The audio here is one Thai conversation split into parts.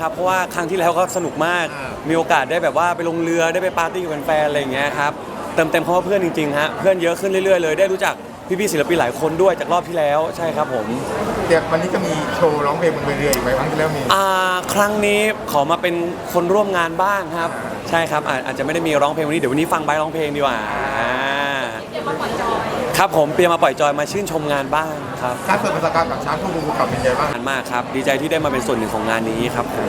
ครับเพราะว่าครั้งที่แล้วก็สนุกมากอ่ามีมีโอกาสได้แบบว่าไปลงเรือได้ไปปาร์ตี้กับแฟนๆอะไรอย่างเงี้ยครับเติมเต็มคำว่าเพื่อนจริงๆฮะเพื่อนเยอะขึ้นเรื่อยๆเลยได้รู้จักพี่ๆศิลปินหลายคนด้วยจากรอบที่แล้วใช่ครับผมเดี๋ยววันนี้จะมีโชว์ร้องเพลงบนเรืออีกไหมครั้งที่แล้วมีอ่าครั้งนี้ขอมาเป็นคนร่วมงานบ้างครับ ใช่ครับอาอาจจะไม่ได้มีร้องเพลงวันนี้เดี๋ยววันนี้ฟังไบร์ทร้องเพลงดีกว่าอ่าครับผมเปียมาปล่อยจอยมาชื่นชมงานบ้าง ครับการเปิดประสบการณ์กับช้างผู้บูกับเป็นไงบ้างขอบคุณมากครับ ดีใจที่ได้มาเป็นส่วนหนึ่งของงานนี้ครับผม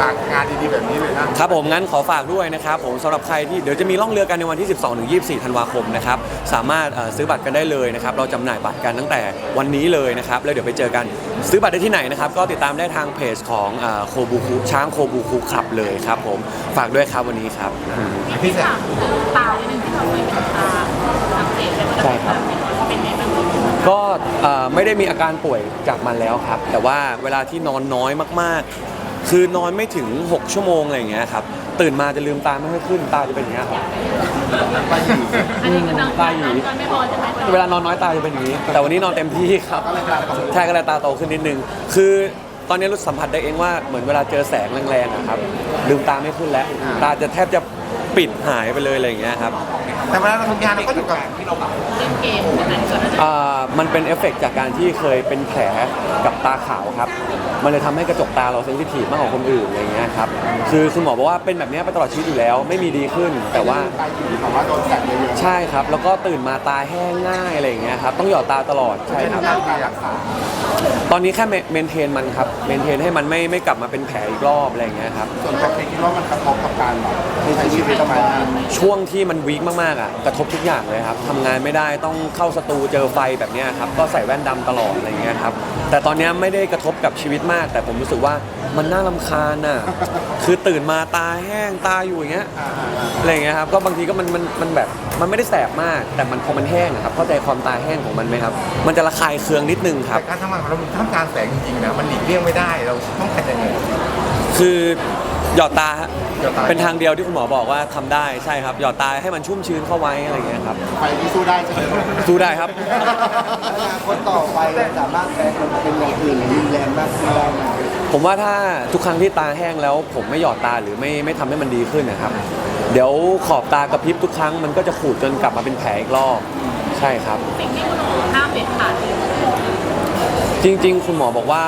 ฝากงานดีๆแบบนี้เลยนะครับผมงั้นขอฝากด้วยนะครับผมสำหรับใครที่เดี๋ยวจะมีล่องเรือกันในวันที่ 12ถึง24 ธันวาคมนะครับสามารถเอ่อซื้อบัตรกันได้เลยนะครับเราจำหน่ายบัตรกันตั้งแต่วันนี้เลยนะครับแล้วเดี๋ยวไปเจอกันซื้อบัตรได้ที่ไหนนะครับก็ติดตามได้ทางเพจของโคบูคูช้างโคบูคูขับเลยครับผมฝากด้วยครับวันนี้ครับอืมพี่แจ๊คตานิดนึงที่เราไปทำตาอักเสบ ใช่ครับ เป็นไงบ้าง ก็เอ่อ ไม่ได้มีอาการป่วยจากมันแล้วครับ แต่ว่าเวลาที่นอนน้อยมากๆ คือนอนไม่ถึง 6 ชั่วโมงอะไรอย่างเงี้ยครับตื่นมาจะลืมตาไม่ค่อยขึ้นตาจะเป็นอย่างเงี้ยครับไปอยู่อันนี้คือนอนตาหยีนอนไม่พอใช่ไหมเวลานอนน้อยตาจะเป็นอย่างนี้ แต่วันนี้นอนเต็มที่ครับก็เลยกลายเป็นใช่ก็เลยตาโตขึ้นนิดนึง คือตอนนี้รู้สัมผัสได้เองว่าเหมือนเวลาเจอแสงแรงๆอะครับลืมตาไม่ขึ้นแล้ว ตาจะแทบจะปิดหายไปเลยอะไรอย่างเงี้ยครับ แต่เวลาเราทำงานเราก็อยู่กับที่เราแบบเล่นเกมใช่ไหมส่วนนั้นอ่ามันเป็นเอฟเฟกต์จากการที่เคยเป็นแผลกับตาขาวครับ มันเลยทำให้กระจกตาเราเซนซิทีฟมากกว่าคนอื่นอะไรเงี้ยครับ คือคุณหมอบอกว่าเป็นแบบเนี้ยไปตลอดชีวิตอยู่แล้ว ไม่มีดีขึ้น แต่ว่าไปอยู่ภาวะโดนแสงเยอะใช่ครับ แล้วก็ตื่นมาตาแห้งง่ายอะไรอย่างเงี้ยครับ ต้องหยอดตาตลอด ๆใช่เป็นครับการรักษา ตอนนี้แค่เมนเทนมันครับเมนเทนให้มันไม่ไม่กลับมาเป็นแผลอีกรอบอะไรอย่างเงี้ยครับ ส่วนตัวเคคิดว่ามันกระทบกับการแบบใช้ชีวิตประมาณนั้นช่วงที่มันวีคมากๆอะกระทบทุกอย่างเลยครับทำงานไม่ได้ต้องเข้าสตูเจอไฟแบบเนี้ยครับก็ใส่แว่นดำตลอดอะไรเงี้ยครับแต่ตอนเนี้ยไม่ได้กระทบกับชีวิตมาก แต่ผมรู้สึกว่ามันน่ารำคาญอะคือตื่นมาตาแห้งตาอยู่อย่างเงี้ยอะไรเงี้ยครับ ก็บางทีก็มันมันมันแบบ มันไม่ได้แสบมาก แต่มันพอมันแห้งอะครับ เข้าใจความตาแห้งของมันไหมครับ มันจะระคายเคืองนิดนึงครับแต่การทำงานของเรามันท่ามกลางแสงจริงๆนะมันหลีกเลี่ยงไม่ได้เราต้องกันยังไง คือหยอดตาฮะหยอดตา เป็นทางเดียวที่คุณหมอบอกว่าทำได้ใช่ครับ หยอดตาให้มันชุ่มชื้นเข้าไว้อะไรเงี้ยครับไฟที่สู้ได้ใช่ไหมสู้ได้ครับคนต่อไปสามารถแปลงเป็นอย่างอื่นหรือรุนแรงมากขึ้นได้ไหมผมว่าถ้าทุกครั้งที่ตาแห้งแล้ว ผมไม่หยอดตาหรือไม่ไม่ทำให้มันดีขึ้นนะครับ เดี๋ยวขอบตากระพริบทุกครั้งมันก็จะขูดจนกลับมาเป็นแผลอีกรอบใช่ครับ สิ่งที่คุณหมอห้ามเด็ดขาดเลย จริง ๆ คุณหมอบอกว่า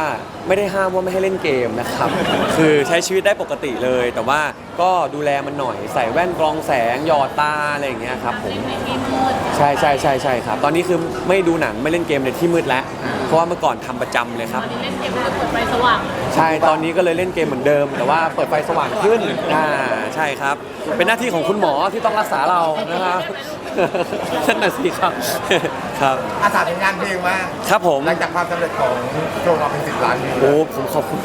ไม่ได้ห้ามว่าไม่ให้เล่นเกมนะครับ คือใช้ชีวิตได้ปกติเลย แต่ว่าก็ดูแลมันหน่อยใส่แว่นกรองแสงหยอดตาอะไรอย่างเงี้ยครับผมเล่นในที่มืดใช่ใช่ใช่ใช่ครับ ตอนนี้คือไม่ดูหนังไม่เล่นเกมในที่มืดแล้ว เพราะว่าเมื่อก่อนทำประจำเลยคตรัอบนนี้เล่นเกมแล้วเปิดไฟสว่างใช่ตอนนี้ก็เลยเล่นเกมเหมือนเดิม แต่ว่าเปิดไฟสว่างขึ้นอ่าใช่ครับ เป็นหน้าที่ของคุณหมอที่ต้องรักษาเรานะครับ นั่นน่ะสิครับ ครับ อาสาเป็นงานเพลงว่าครับผม หลังจากความสำเร็จของโชว์เราเป็นสิบล้านวิวโอ้ผมขอบคุณ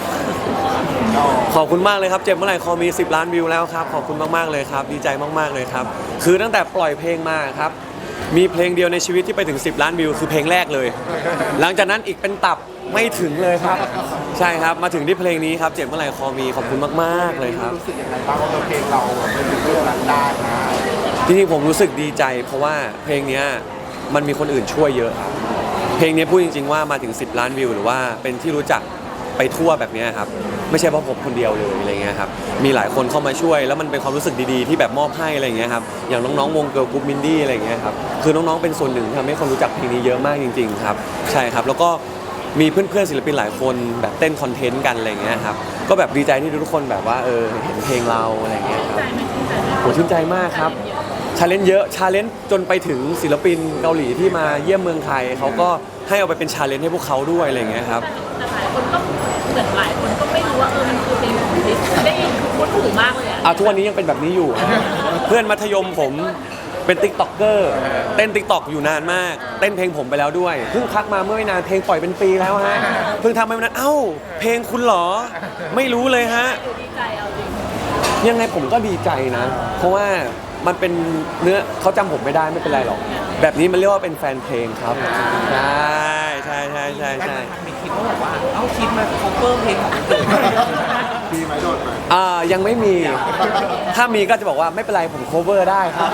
ขอบคุณมากเลยครับ เจ็บเมื่อไหร่คอมี 10 ล้านวิวแล้วครับ ขอบคุณมากๆเลยครับ ดีใจมากๆเลยครับ คือตั้งแต่ปล่อยเพลงมาครับ มีเพลงเดียวในชีวิตที่ไปถึง 10 ล้านวิว คือเพลงแรกเลย หลังจากนั้นอีกเป็นตับไม่ถึงเลยครับ ใช่ครับ มาถึงที่เพลงนี้ครับ เจ็บเมื่อไหร่คอมี ขอบคุณมากๆเลยครับ รู้สึกยังไงบ้างว่าเพลงเราเป็นเรื่องรันได้นะ จริงๆผมรู้สึกดีใจเพราะว่าเพลงเนี้ย มันมีคนอื่นช่วยเยอะครับเพลงนี้พูดจริง ๆ ว่ามาถึง 10 ล้านวิว หรือว่าเป็นที่รู้จักไปทั่วแบบนี้ครับ ไม่ใช่เพราะผมคนเดียวเลยอะไรเงี้ยครับ มีหลายคนเข้ามาช่วย แล้วมันเป็นความรู้สึกดีๆ ที่แบบมอบให้อะไรเงี้ยครับ อย่างน้องๆวงเกิร์ลกรุ๊ปมินดี้อะไรเงี้ยครับ คือน้องๆเป็นส่วนหนึ่งทำให้คนรู้จักเพลงนี้เยอะมากจริง ๆ ครับ ใช่ครับ แล้วก็มีเพื่อนๆศิลปินหลายคนแบบเต้นคอนเทนต์กันอะไรเงี้ยครับ ก็แบบดีใจที่ทุกคนแบบว่าเออเห็นเพลงเราอะไรเงี้ยครับใจไหมชื่นใจไหมโหชื่นใจมากครับ ชาเลนจ์เยอะชาเลนจ์จนไปถึงศิลปินเกาหลีที่มาเยี่ยมเมืองไทยเขาก็ให้เอาไปเป็นชาเลนจ์ให้พวกเขาด้วยอะไรอย่างเงี้ยครับ แต่หลายคนก็เหมือนหลายคนก็ไม่รู้ว่าเออมันคือเพลงของดิสได้พูดถูกมากเลยอะทุกวันนี้ยังเป็นแบบนี้อยู่เพื่อนมัธยมผมเป็นติ๊กต็อกเกอร์เต้นติ๊กต็อกอยู่นานมาก เต้นเพลงผมไปแล้วด้วยเพิ่งพักมาเมื่อไม่นานเพลงปล่อยเป็นปีแล้วฮะเพิ่งทำไปเมื่อนานเอ้า เพลงคุณเหรอ ไม่รู้เลยฮะดูดีใจเอาจริงยังไงผมก็ดีใจนะ เพราะว่า มันเป็นเนื้อเขาจำผมไม่ได้ไม่เป็นไรหรอก แบบนี้มันเรียกว่าเป็นแฟนเพลงครับใช่ใช่ใช่ใช่ใช่มีคิดว่าแบบว่า เอ้าคิดมา cover เพลงของคนอื่นดีไหมโดนไหมอ่ายังไม่มี ถ้ามีก็จะบอกว่าไม่เป็นไรผม cover ได้ครับ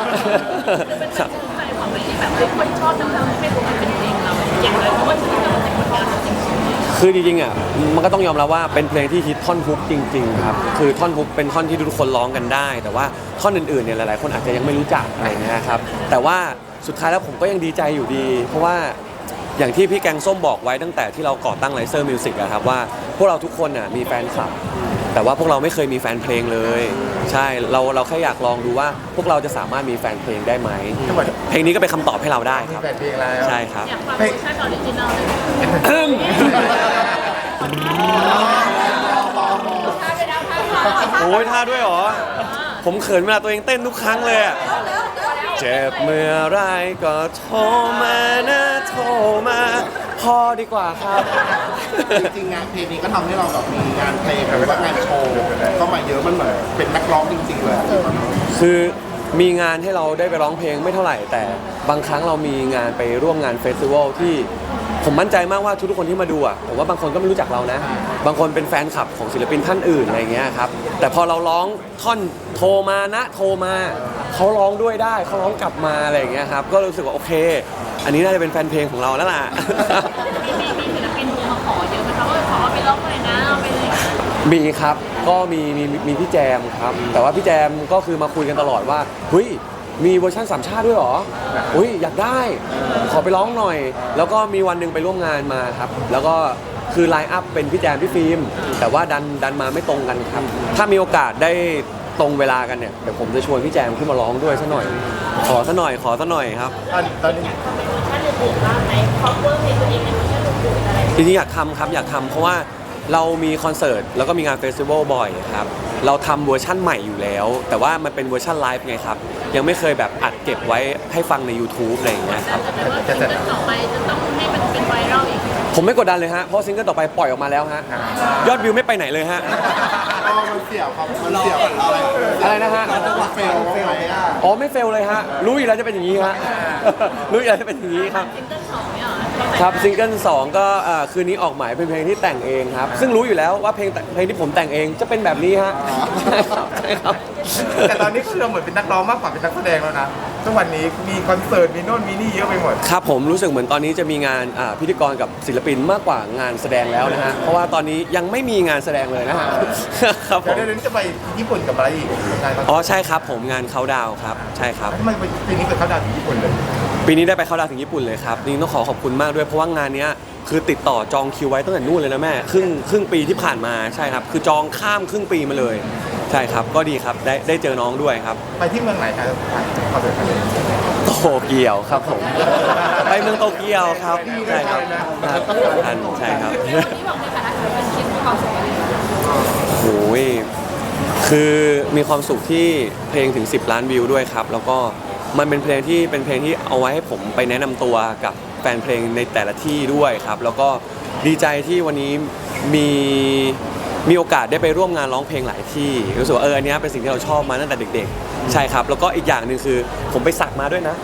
เป็นชื่นใจความไม่ที่แบบเฮ้ยคนชอบทั้งๆไม่รู้มันเป็นเพลงเราอย่างไรเพราะว่าชื่นใจมันเป็นผลงานเราจริง คือจริงๆอะมันก็ต้องยอมรับว่าเป็นเพลงที่ฮิตท่อนฮุกจริงๆครับคือท่อนฮุกเป็นท่อนที่ทุกคนร้องกันได้ แต่ว่าท่อนอื่นๆเนี่ยหลายๆ คนอาจจะยังไม่รู้จักอะไรเงี้ยครับแต่ว่าสุดท้ายแล้วผมก็ยังดีใจอยู่ดี เพราะว่าอย่างที่พี่แกงส้มบอกไว้ตั้งแต่ที่เราก่อตั้งไลเซอร์มิวสิกอะครับว่าพวกเราทุกคนน่ะมีแฟนคลับ แต่ว่าพวกเราไม่เคยมีแฟนเพลงเลย ใช่เราเราแค่อยากลองดูว่า พวกเราจะสามารถมีแฟนเพลงได้ไหมเพลงนี้ก็เป็นคำตอบให้เราได้ครับแปดเพลงแล้ว ใช่ครับ อยากฟังเวอร์ชันออริจินอลเลยถ้าไปดาวท่าทางโอ้ยท่าด้วยเหรอ ผมเขินเวลาตัวเองเต้นทุกครั้งเลยอะ เจ็บเมื่อไรก็โทรมานะโทรมา พอดีกว่าครับ จริงๆงานเพลงนี้ก็ทำให้เราแบบมีงานเพลงหรือว่างานโชว์เข้ามาเยอะมันเหมือนเป็นนักร้องจริง ๆ เลยคือมีงานให้เราได้ไปร้องเพลงไม่เท่าไหร่ แต่บางครั้งเรามีงานไปร่วมงานเฟสติวัลที่ผมมั่นใจมากว่าทุกๆคนที่มาดูอะผมว่าบางคนก็ไม่รู้จักเรานะ บางคนเป็นแฟนคลับของศิลปินท่านอื่นอะไรเงี้ยครับแต่พอเราร้องท่อนโทรมานะโทรมา เขาร้องด้วยได้เขาร้องกลับมาอะไรอย่างเงี้ยครับก็รู้สึกว่าโอเค อันนี้น่าจะเป็นแฟนเพลงของเราแล้วล่ะ มีมีมีศิลปินโทรมาขอเยอะไหมคะว่าขอเอาไปร้องหน่อยนะเอาไปเลยนะมีครับก็มีมีมีพี่แจมครับ แต่ว่าพี่แจมก็คือมาคุยกันตลอดว่าเฮ้ยมีเวอร์ชันสามชาติด้วยเหรออุ้ยอยากได้ ขอไปร้องหน่อย แล้วก็มีวันหนึ่งไปร่วมงานมาครับ แล้วก็คือไลน์อัพเป็นพี่แจมพี่ฟิล์มแต่ว่าดันดันมาไม่ตรงกันครับ ถ้ามีโอกาสได้ ตรงเวลากันเนี่ยเดี๋ยวผมจะชวนพี่แจมขึ้นมาร้องด้วยซะหน่อย ขอซะหน่อยขอซะหน่อยครับ ตอนตอนนี้ท่านอื่นๆบ้างไหมคอเวอร์เพลงตัวเองในเวอร์ชันอื่นๆอะไรจริงๆอยากทำครับอยากทำเพราะว่าเรามีคอนเสิร์ตแล้วก็มีงานเฟสติวัลบ่อยครับเราทำเวอร์ชั่นใหม่อยู่แล้ว แต่ว่ามันเป็นเวอร์ชั่นไลฟ์ไงครับ ยังไม่เคยแบบอัดเก็บไว้ให้ฟังใน YouTube อะไรอย่างเงี้ยครับ แต่ว่าซิงเกิลต่อไปจะต้องให้มันเป็นไวรัล ผมไม่กดดันเลยฮะ เพราะซิงเกิลต่อไปปล่อยออกมาแล้วฮะ ยอดวิวไม่ไปไหนเลยฮะ อ๋อมันเสี่ยวครับ มันเสี่ยวอะไรอะไรนะฮะ มันเฟลเฟลอะอ๋อไม่เฟลเลยฮะ รู้อยู่แล้วจะเป็นอย่างนี้ฮะ รู้อยู่แล้วจะเป็นอย่างนี้ครับ ซิงเกิลสองเนี่ยเหรอต้องแต่งครับซิงเกิลสองก็เอ่อคืนนี้ออกหมายเป็นเพลงที่แต่งเองครับ ซึ่งรู้อยู่แล้วว่าเพลงแต่เพลงที่ผมแต่งเองจะเป็นแบบนี้ฮะใช่ครับใช่ครับ แต่ตอนนี้คือเราเหมือนเป็นนักร้องมากกว่าเป็นนักแสดงแล้วนะทุกวันนี้มีคอนเสิร์ตมีโน่นมีนี่เยอะไปหมด ครับผมรู้สึกเหมือนตอนนี้จะมีงานอ่าพิธีกรกับศิลปินมากกว่างานแสดงแล้วนะฮะเพราะว่าตอนนี้ยังไม่มีงานแสดงเลยนะฮะครับผเดี๋ยวมเดี๋ยวนี้จะไปญี่ปุ่นกับอะไรอีกงานคอนเสิร์ตอ๋อใช่ครับผมงานเขาดาวน์ครับใช่ครับ ทำไมปีนี้เป็นเขาดาวน์ที่ญี่ปุ่นเลย ปีนี้ได้ไปเข้าดาวน์ถึงญี่ปุ่นเลยครับนี่ต้องขอขอบคุณมากด้วยเพราะว่างานเนี้ย คือติดต่อจองคิวไว้ตั้งแต่นู่นเลยนะแม่ครึ่งครึ่งปีที่ผ่านมาใช่ครับ คือจองข้ามครึ่งปีมาเลย ใช่ครับก็ดีครับได้ได้เจอน้องด้วยครับ ไปที่เมืองไหนครับคอนเสิร์ตครั้งนี้โตเกียวครับผมไปเมืองโตเกียวครับใช่ครับครับอันใช่ครับที่บอกในฐานะศิลปินคิดมีความสุขอะไรโอ้ยคือมีความสุขที่เพลงถึง 10 ล้านวิวด้วยครับ แล้วก็มันเป็นเพลงที่เป็นเพลงที่เอาไว้ให้ผมไปแนะนำตัวกับ แฟนเพลงในแต่ละที่ด้วยครับ แล้วก็ดีใจที่วันนี้มีมีโอกาสได้ไปร่วมงานร้องเพลงหลายที่รู้สึกว่าเอออันเนี้ยเป็นสิ่งที่เราชอบมาตั้งแต่เด็ก ๆ ใช่ครับ แล้วก็อีกอย่างหนึ่งคือผมไปสักมาด้วยนะ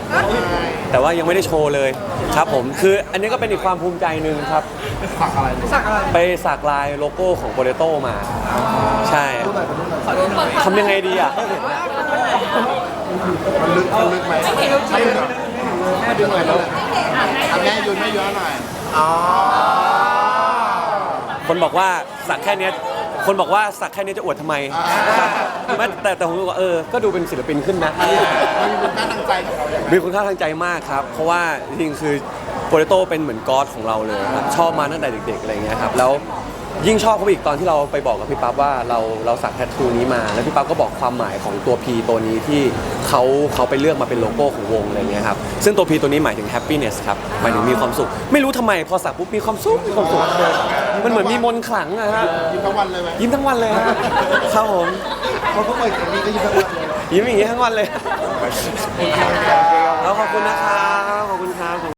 แต่ว่ายังไม่ได้โชว์เลยครับผมคืออันนี้ก็เป็นอีกความภูมิใจหนึ่งครับสักอะไรสักอะไรไปสักลายโลโก้ของโปเตโต้มา ใช่พูดหน่อยพูดหน่อยทำยังไงดีอะมันลึกมันลึกไหมให้ดูหน่อยให้ดูหน่อยแล้ว ทำแม่ยุนแม่ย้อนหน่อยอ๋อคนบอกว่าสักแค่เนี้ยคนบอกว่าสักแค่เนี้ยจะอวดทำไมไม่แต่แต่ผมรู้สึกว่าเออ ก็ดูเป็นศิลปินขึ้นนะ มันมีคุณค่าทางใจกับเราอย่างไรมีคุณค่าทางใจมากครับ เพราะว่าจริงๆคือโปเตโต้เป็นเหมือนก๊อดของเราเลยครับชอบมาตั้งแต่เด็กๆอะไรเงี้ยครับ แล้ว ยิ่งชอบเขาไปอีกตอนที่เราไปบอกกับพี่ปั๊บว่าเราเราสักแทททูนี้มาแล้วพี่ปั๊บก็บอกความหมายของตัว P ตัวนี้ที่เขาเขาไปเลือกมาเป็นโลโก้ของวงอะไรเงี้ยครับซึ่งตัว P ตัวนี้หมายถึง happiness ครับหมายถึงมีความสุข ไม่รู้ทำไมพอสักปุ๊บมีความสุขมีความสุขมันเหมือนมีมนต์ขลังอะฮะยิ้มทั้งวันเลยไหมยิ้มทั้งวันเลยฮะครับผมเพราะเขาเปิดเพลงนี้ก็ยิ้มทั้งวันเลยยิ้มอย่างนี้ทั้งวันเลยแล้วขอบคุณนะครับขอบคุณครับ